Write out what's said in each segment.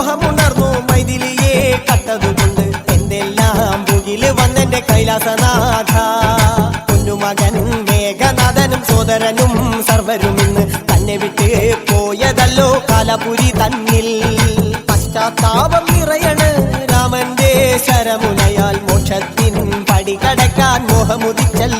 മോഹമുണർന്നു മൈതിലിയെ കട്ടതുകൊണ്ട് എന്തെല്ലാം മുകിൽ വന്നെന്റെ കൈലാസനാഥ. പൊന്നുമകനും മേഘനാഥനും സോദരനും സർവരും ഇന്ന് തന്നെ വിട്ട് പോയതല്ലോ കാലപുരി തന്നിൽ. പശ്ചാത്താപം നിറയണ് രാമന്റെ ശരമുനയാൽ മോക്ഷത്തിൻ പടി കടക്കാൻ മോഹമുദിച്ചല്ല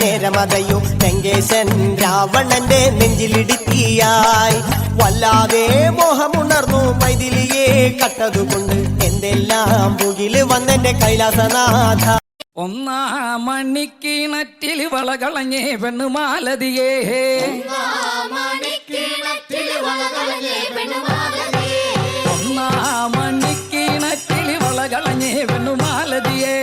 നേരമതയോ ലങ്കേശൻ രാവണന്റെ നെഞ്ചിലിടുത്തിയായി. വല്ലാതെ മോഹമുണർന്നു മൈതിലിയെ കട്ടതുകൊണ്ട് എന്തെല്ലാം മുകിൽ വന്നെന്റെ കൈലാസനാഥ. ഒന്നാം മണിക്കിണറ്റിൽ വളകളഞ്ഞേ പെണ്ണു മാലതിയേ ഒന്നാം മണിക്കിണറ്റിൽ വളകളഞ്ഞേ പെണ്ണു മാലതിയേ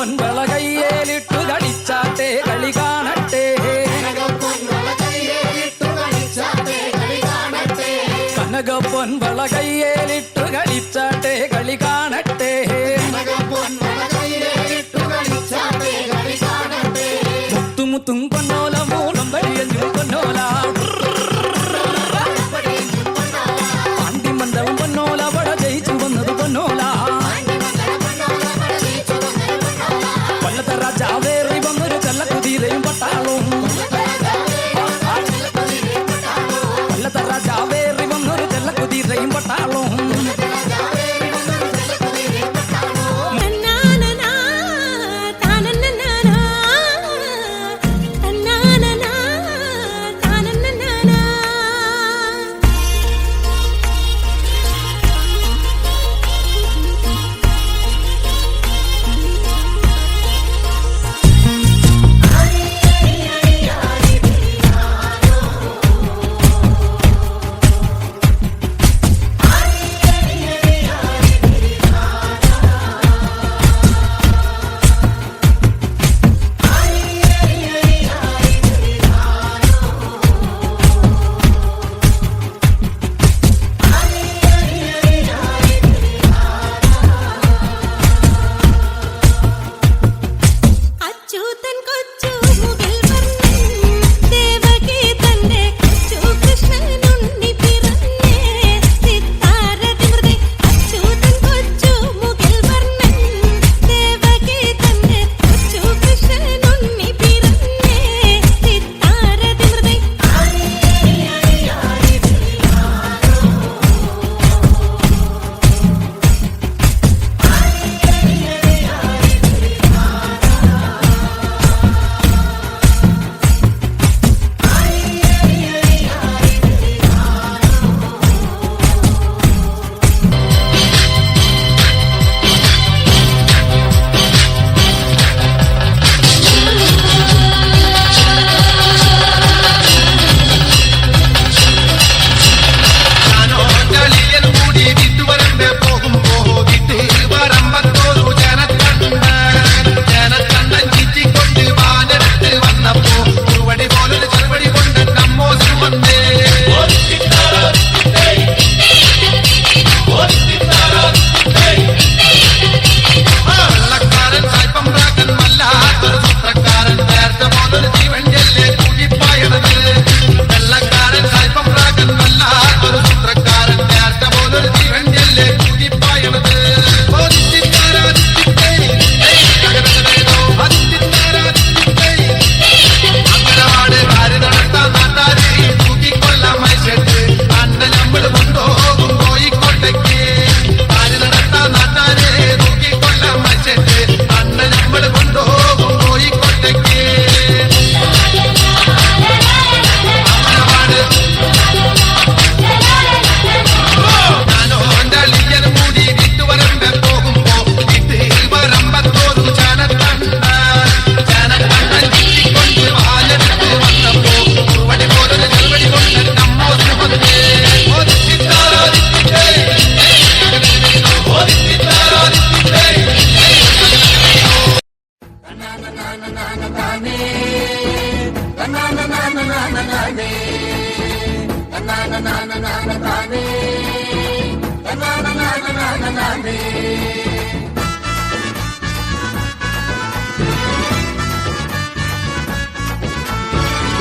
പൊൻവള കയ്യേലിട്ടു കളിച്ചാട്ടെ കളി കാണട്ടെ. കനക പൊൻവള കയ്യേലിട്ടു കളിച്ചാട്ടെ കളി കാണട്ടെ. മുത്തുമുത്തും പൊന്നോല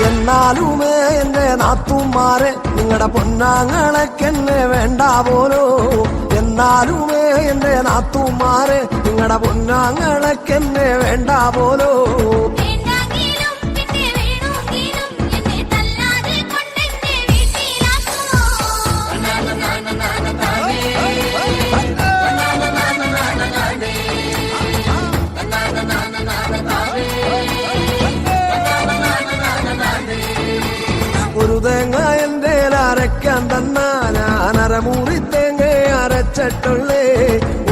എന്നാലുമേ എന്റെ നാത്തുമാരെ നിങ്ങളുടെ പൊന്നാങ്ങളൊക്കെ വേണ്ട പോലോ എന്നാലുമേ എന്റെ നാത്തുമാരെ നിങ്ങളുടെ പൊന്നാങ്ങളൊക്കെന്നെ വേണ്ട പോലോ. ഒരു തേങ്ങ എന്റെ അരക്കാൻ തന്ന. ഞാൻ അരമൂറി അരച്ചിട്ടുള്ളേ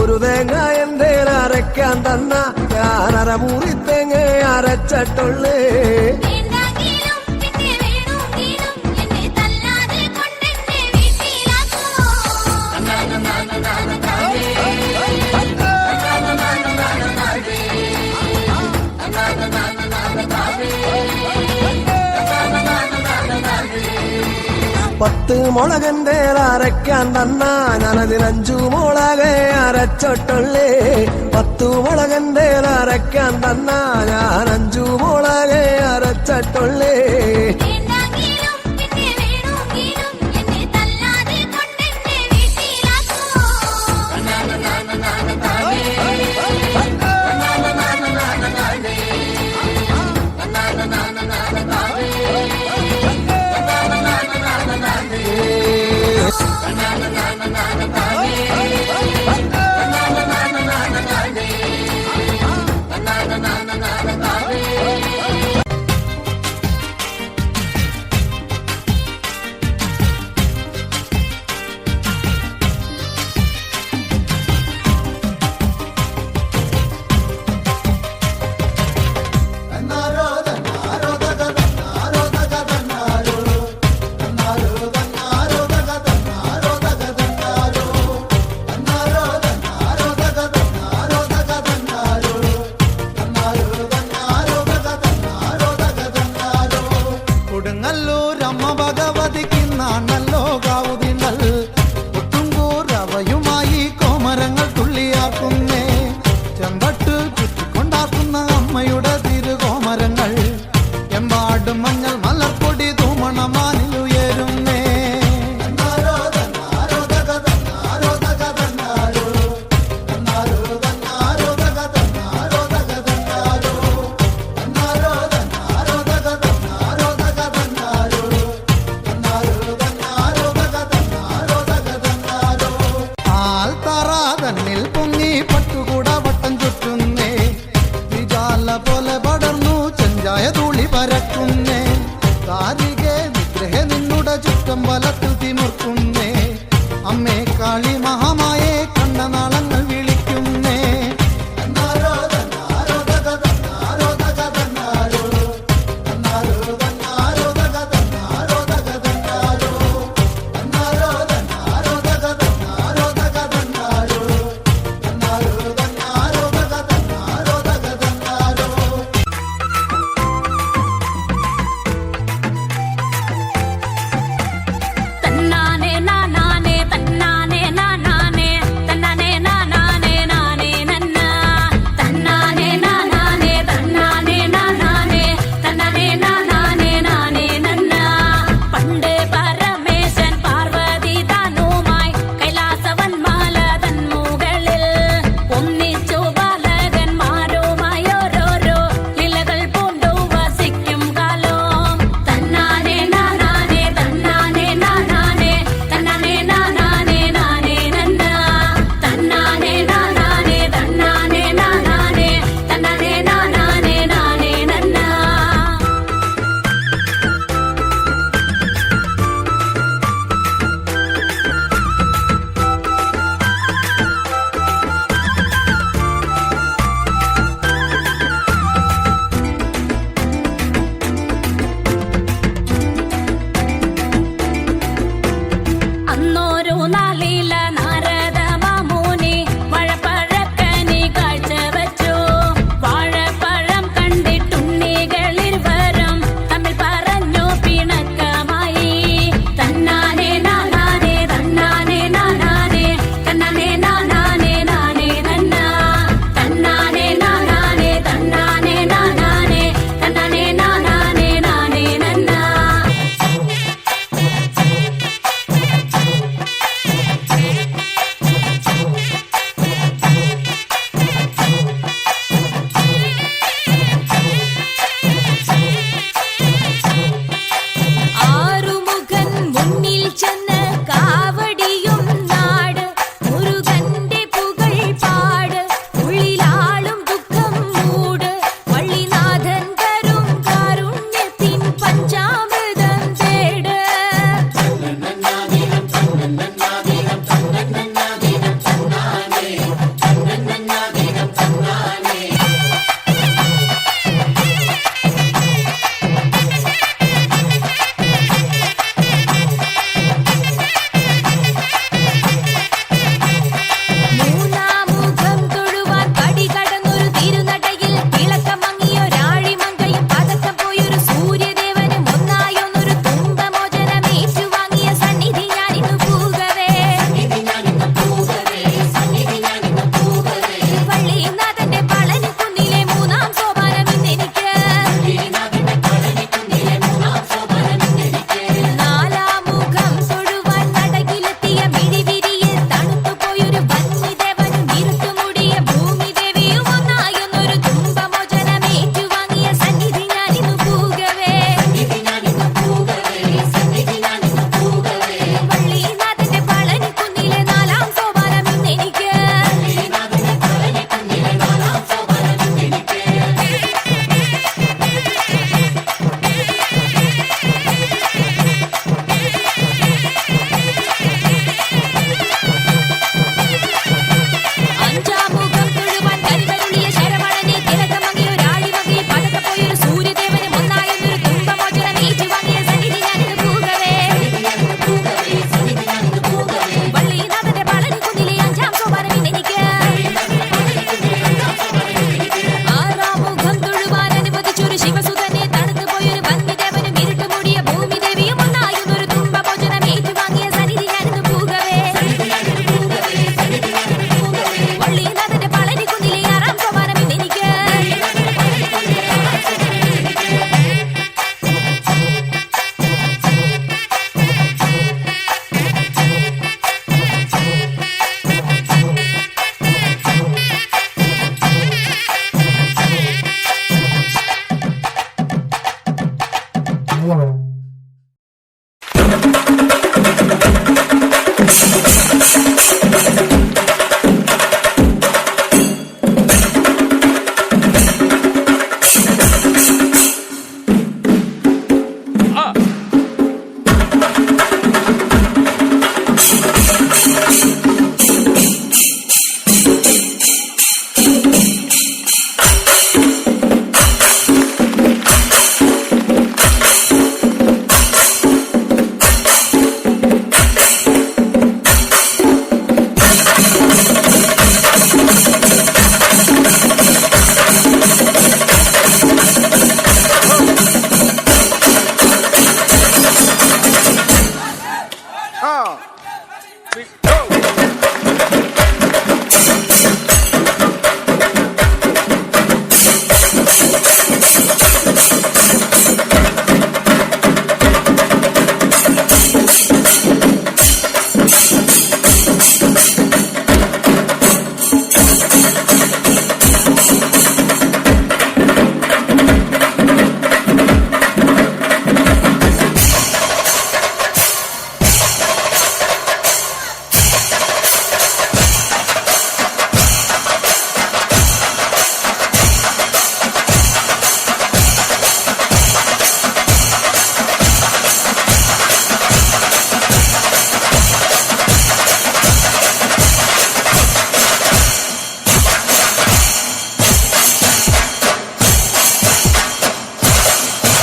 ഒരു തേങ്ങ എന്റെ അരയ്ക്കാൻ തന്ന ഞാൻ അരമൂറി തേങ്ങ അരച്ചിട്ടുള്ളേ. പത്ത് മുളകന്റെ അരയ്ക്കാൻ തന്ന. ഞാനതിനഞ്ചു മുളകെ അരച്ചൊട്ടുള്ളേ. പത്തു മുളകന്റെ അരയ്ക്കാൻ തന്ന. ഞാൻ